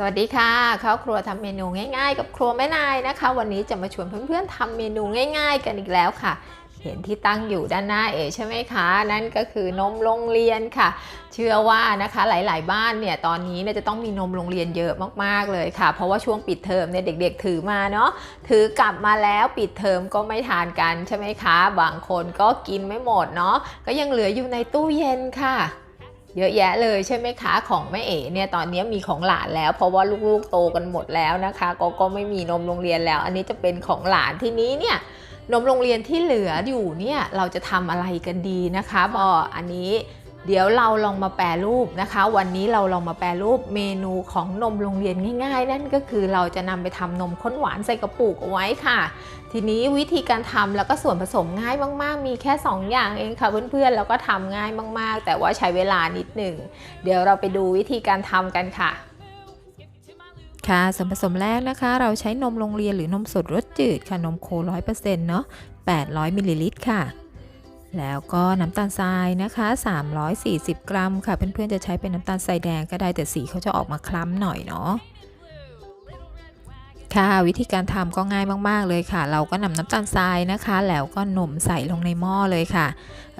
สวัสดีค่ะเข้าครัวทำเมนูง่าย ๆ กับครัวแม่นายนะคะ วันนี้จะมาชวนเพื่อนๆทำเมนูง่าย ๆ กันอีกแล้วค่ะ เห็นที่ตั้งอยู่ด้านหน้าเอ๋ใช่ไหมคะ นั่นก็คือนมโรงเรียนค่ะ เชื่อว่านะคะหลายๆบ้านเนี่ยตอนนี้เนี่ยจะต้องมีนมโรงเรียนเยอะมากๆเลยค่ะ เพราะว่าช่วงปิดเทอมเนี่ยเด็ก ๆ ถือมาเนาะถือกลับมาแล้วปิดเทอมก็ไม่ทานกันใช่ไหมคะ บางคนก็กินไม่หมดเนาะก็ยังเหลืออยู่ในตู้เย็นค่ะ เยอะแยะเลยใช่ไหมคะของแม่เอ๋เนี่ยตอนนี้มีของหลานแล้ว เพราะว่าลูกๆโตกันหมดแล้วนะคะ ก็ก็ไม่มีนมโรงเรียนแล้ว อันนี้จะเป็นของหลานที่นี้เนี่ยนมโรงเรียนที่เหลืออยู่เนี่ยเราจะทำอะไรกันดีนะคะบออันนี้ เดี๋ยวเราลองมาแปรรูปนะคะ วันนี้เราลองมาแปรรูปเมนูของนมโรงเรียนง่ายๆ นั่นก็คือเราจะนำไปทำนมข้นหวานใส่กระปุกเอาไว้ค่ะ ทีนี้วิธีการทำแล้วก็ส่วนผสมง่ายมากๆ มีแค่ 2 อย่างเองค่ะเพื่อนๆแล้วก็ทำง่ายมากๆ แต่ว่าใช้เวลานิดหนึ่งเดี๋ยวเราไปดูวิธีการทำกันค่ะค่ะส่วนผสมแรกนะคะ เราใช้นมโรงเรียนหรือนมสดรสจืดค่ะนมโค100%เนาะ800มิลลิลิตรค่ะ แล้วก็น้ำตาลทรายนะคะ 340 กรัมค่ะ เพื่อนๆจะใช้เป็นน้ำตาลทรายแดงก็ได้แต่สีเขาจะออกมาคล้ำหน่อยเนาะค่ะวิธีการทำก็ง่ายมาก ๆ เลยค่ะ เราก็นำน้ำตาลทรายนะคะ แล้วก็นมใส่ลงในหม้อเลยค่ะ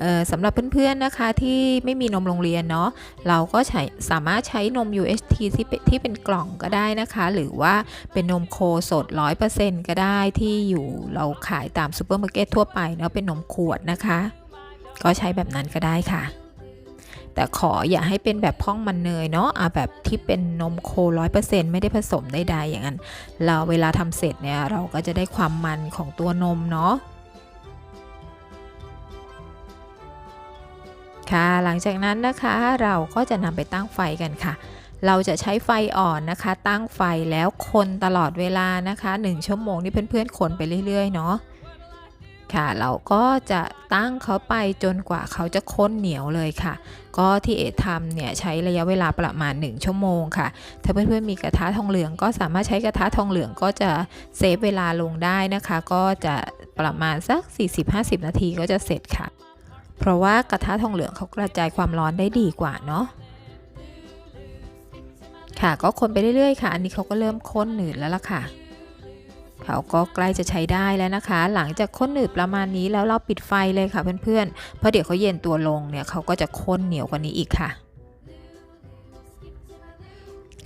เอ่อสำหรับเพื่อนๆนะคะที่ไม่มีนมโรงเรียนเนาะเราก็ใช้สามารถใช้นม UHT ที่ที่เป็นกล่องก็ได้นะคะ หรือว่าเป็นนมโคสด 100%ก็ได้ที่อยู่เราขายตามซูเปอร์มาร์เก็ตทั่วไปเนาะเป็นนมขวดนะคะ ก็ใช้แบบนั้นก็ได้ค่ะ แต่ขออย่าให้เป็นแบบพ่องมันเนยเนาะเอาแบบที่เป็นนมโค100%ไม่ได้ผสมใดๆอย่างนั้น เราเวลาทำเสร็จเนี่ยเราก็จะได้ความมันของตัวนมเนาะค่ะหลังจากนั้นนะคะเราก็จะนำไปตั้งไฟกันค่ะ เราจะใช้ไฟอ่อนนะคะ ตั้งไฟแล้วคนตลอดเวลานะคะ 1 ชั่วโมงนี่เพื่อนๆคนไปเรื่อยๆเนาะ ค่ะ เราก็จะตั้งเขาไปจนกว่าเขาจะข้นเหนียวเลยค่ะ ก็ที่เอทำเนี่ยใช้ระยะเวลาประมาณ 1 ชั่วโมงค่ะ ถ้าเพื่อนๆมีกระทะทองเหลือง ก็สามารถใช้กระทะทองเหลืองก็จะเซฟเวลาลงได้นะคะ ก็จะประมาณสัก 40-50 นาทีก็จะเสร็จค่ะ เพราะว่ากระทะทองเหลืองเขากระจายความร้อนได้ดีกว่าเนาะค่ะก็คนไปเรื่อยๆค่ะ อันนี้เขาก็เริ่มข้นหนืดแล้วล่ะค่ะ เขาก็ใกล้จะใช้ได้แล้วนะคะ หลังจากข้นหนืดประมาณนี้แล้วเราปิดไฟเลยค่ะเพื่อนๆเพราะเดี๋ยวเขาเย็นตัวลงเนี่ยเขาก็จะข้นเหนียวกว่านี้อีกค่ะ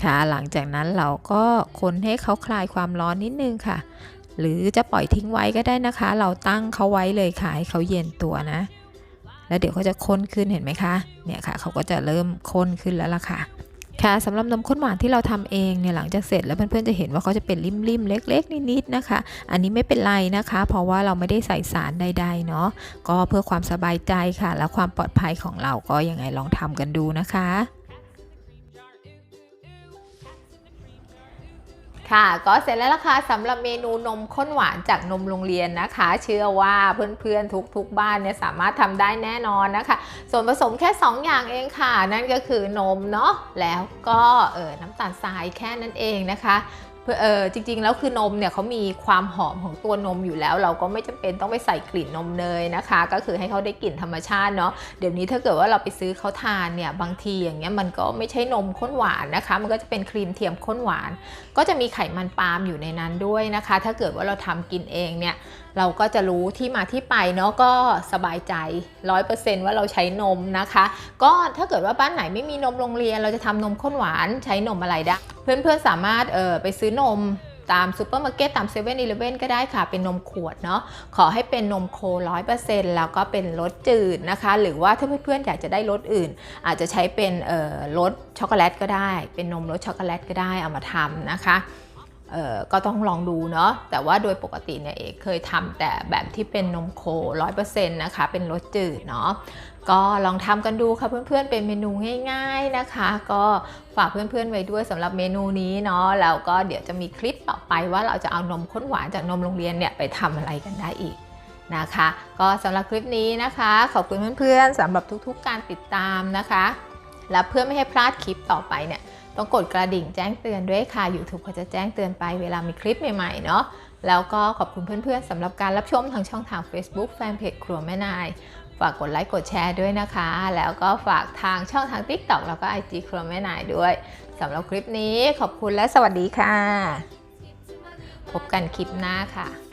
ค่ะหลังจากนั้นเราก็คนให้เขาคลายความร้อนนิดนึงค่ะ หรือจะปล่อยทิ้งไว้ก็ได้นะคะ เราตั้งเขาไว้เลยค่ะให้เขาเย็นตัวนะ แล้วเดี๋ยวเขาจะข้นขึ้นเห็นไหมคะเนี่ยค่ะเขาก็จะเริ่มข้นขึ้นแล้วล่ะค่ะ ค่ะสำหรับนมข้นหวานที่เราทำเองเนี่ยหลังจากเสร็จแล้วเพื่อนๆจะเห็นว่าเขาจะเป็นริมๆเล็ก ๆนิดๆนะคะ อันนี้ไม่เป็นไรนะคะ เพราะว่าเราไม่ได้ใส่สารใดๆเนาะก็เพื่อความสบายใจค่ะ และความปลอดภัยของเราก็ยังไงลองทำกันดูนะคะ ค่ะก็เสร็จแล้วล่ะค่ะสำหรับเมนูนมข้นหวานจากนมโรงเรียนนะคะ เชื่อว่าเพื่อนๆทุกๆบ้านเนี่ยสามารถทำได้แน่นอนนะคะ ส่วนผสมแค่ 2 อย่างเองค่ะ นั่นก็คือนมเนาะแล้วก็เออน้ำตาลทรายแค่นั้นเองนะคะ เพื่อเออจริงๆ แล้วคือนมเนี่ยเขามีความหอมของตัวนมอยู่แล้ว เราก็ไม่จำเป็นต้องไปใส่กลิ่นนมเนยนะคะ ก็คือให้เขาได้กลิ่นธรรมชาติเนาะเดี๋ยวนี้ถ้าเกิดว่าเราไปซื้อเขาทานเนี่ยบางทีอย่างเงี้ยมันก็ไม่ใช่นมข้นหวานนะคะ มันก็จะเป็นครีมเทียมข้นหวาน ก็จะมีไขมันปาล์มอยู่ในนั้นด้วยนะคะ ถ้าเกิดว่าเราทำกินเองเนี่ยเราก็จะรู้ที่มาที่ไปเนาะก็สบายใจ 100%ว่าเราใช้นมนะคะ ก็ถ้าเกิดว่าบ้านไหนไม่มีนมโรงเรียน เราจะทำนมข้นหวานใช้นมอะไรได้ เพื่อนๆสามารถเออไปซื้อนมตามซูเปอร์มาร์เก็ตตามเซเว่นอีเลฟเว่นก็ได้ค่ะ เป็นนมขวดเนาะขอให้เป็นนมโคร้อยเปอร์เซ็นต์แล้วก็เป็นรสจืดนะคะ หรือว่าถ้าเพื่อนๆ อยากจะได้รสอื่น อาจจะใช้เป็นรสช็อกโกแลตก็ได้ เป็นนมรสช็อกโกแลตก็ได้เอามาทำนะคะ ก็ต้องลองดูเนาะแต่ว่าโดยปกติเนี่ยเอกเคยทำแต่แบบที่เป็นนมโค100%นะคะ เป็นรสจืดเนาะก็ลองทำกันดูค่ะเพื่อนๆ เป็นเมนูง่ายๆนะคะ ก็ฝากเพื่อนๆไว้ด้วยสำหรับเมนูนี้เนาะแล้วก็เดี๋ยวจะมีคลิปต่อไปว่าเราจะเอานมข้นหวานจากนมโรงเรียนเนี่ยไปทำอะไรกันได้อีกนะคะ ก็สำหรับคลิปนี้นะคะ ขอบคุณเพื่อนๆสำหรับทุกๆ การติดตามนะคะ และเพื่อไม่ให้พลาดคลิปต่อไปเนี่ยต้องกดกระดิ่งแจ้งเตือนด้วยค่ะ YouTube เขาจะแจ้งเตือนไปเวลามีคลิปใหม่ๆเนาะแล้วก็ขอบคุณเพื่อนๆสำหรับการรับชมทางช่องทาง Facebook Fanpage ครัวแม่นาย ฝากกดไลค์กดแชร์ด้วยนะคะ แล้วก็ฝากทางช่องทาง TikTok แล้วก็ IG ครัวแม่นายด้วยสำหรับคลิปนี้ขอบคุณและสวัสดีค่ะ พบกันคลิปหน้าค่ะ